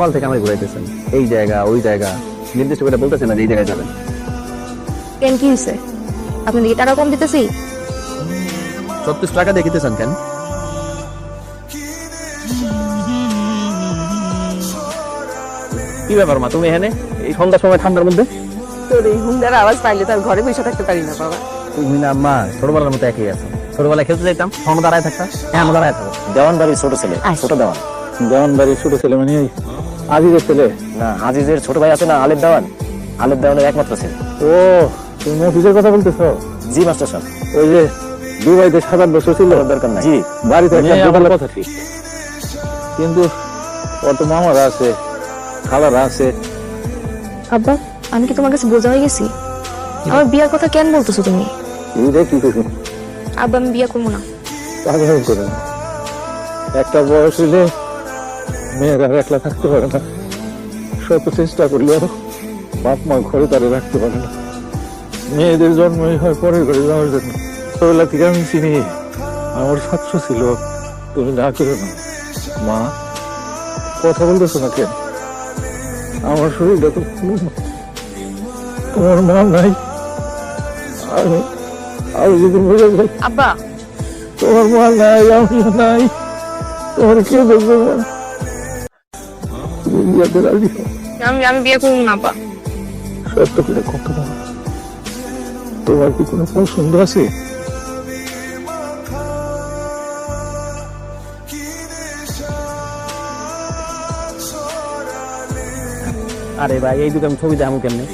সকাল থেকে আমার ঘুরাইতেছেন। এই জায়গা ওই জায়গা। নির্দিষ্ট করে বলতেছেন না যে এই জায়গায় যাবেন। কেন কি হয়েছে আপনার দিকে টাকা কম দিতেছি? ছত্রিশ টাকা দেখিতেছেন কেন? কি ব্যাপার মা তুমি এখানে? এই সন্ধ্যার সময় ঠান্ডার মধ্যে? তোর এই হুন্ডার আওয়াজ পাইলে তার ঘরে বসে থাকতে পারি না বাবা। তুমি না মা ছোটবেলার মতো একই আছো। ছোটবেলায় খেলতে যাইতাম সঙ্গে দাঁড়ায় থাকতাম। হ্যাঁ আমরা দাঁড়ায় থাকো দেওয়ান বাড়ির ছোট ছেলে ছোট দেওয়ান। দেওয়ান বাড়ির ছোট ছেলে মানে আজিজের ছেলে? না আজিজের ছোট ভাই আছে না আলেপ দেওয়ান। আলেপ দেওয়ানের একমাত্র ছেলে। ও তুমি মফিজের কথা বলতেছো? জি মাস্টার সাহেব। ওই যে দুবাইতে সাত আট বছর ছিল? দরকার নাই। জি বাড়িতে একটা কথা ঠিক। কিন্তু ওর তো মামারা আছে খালারা আছে। আব্বা আমি কি তোমার কাছে বোঝা হয়ে গেছি? আমার বিয়ার কথা কেন বলতেছো তুমি? কি করব? আব্বা আমি বিয়া করব না। পাগল করে। একটা বয়স হইলে মেয়েরা একলা থাকতে পারে না। শত চেষ্টা করলেও বাপ মা ঘরে তারে রাখতে পারে না। মেয়েদের জন্মই হয় পরের ঘরে যাওয়ার জন্য। ছোটবেলা থেকে আমি চিনি আমার সাতশো ছিল তুমি না করো না। মা কথা বলতেছো না কেন? আমার শরীরটা তো খুব তোমার মা নাই। আমি আমি যদি মরে যাই আব্বা। তোমার মা নাই আমিও নাই। তোমার কে দেখবে আমি আমি বিয়ে করব না আব্বা সত্য করে কত বলো তোমার কি কোনো পছন্দ আছে? আরে ভাই এই দুটো আমি ছবি দেখাবো কেমনে?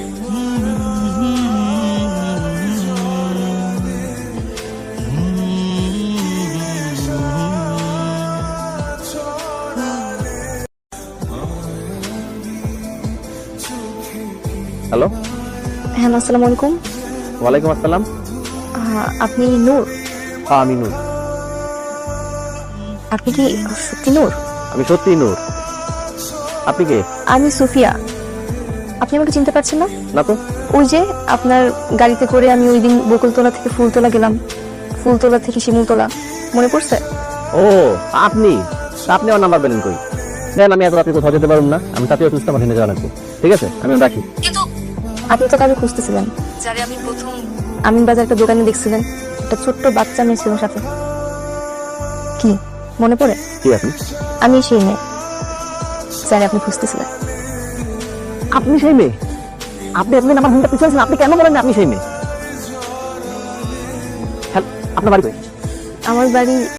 হ্যালো হ্যাঁ আসসালামু আলাইকুম। ওয়ালাইকুম আসসালাম। আপনি নূর? হ্যাঁ আমি নূর। আপনি কি সত্যি নূর? আমি সত্যি নূর। আপনি কে? আমি সুফিয়া। আপনি আমাকে চিনতে পারছেন না? না তো। ওই যে আপনার গাড়িতে করে আমি ওই দিন বকুলতলা থেকে ফুলতলা গেলাম। ফুলতলা থেকে শিমুলতলা। মনে পড়ছে? ও আপনি? আপনি আমার নাম্বার পেলেন কই? দেন আমি এত রাতে কোথাও যেতে পারব না। আমি তাতে অসুস্থ আমার হেনে যাওয়া লাগবে। ঠিক আছে আমি রাখি। কিন্তু আপনি তো কাউকে খুঁজতেছিলেন। যারে আমি প্রথম আমিন বাজার একটা দোকানে দেখছিলেন। একটা ছোট্ট বাচ্চা মেয়ে ছিল সাথে। কি? মনে পড়ে? কি আপনি? আমি সেই মেয়ে। স্যার আপনি খুঁজতেছিলেন। আপনি সেই মেয়ে? আপনি এতদিন আমার হোমটা পিছনে আপনি কেন বলেন আপনি সেই মেয়ে? হ্যালো আপনার বাড়ি কই? আমার বাড়ি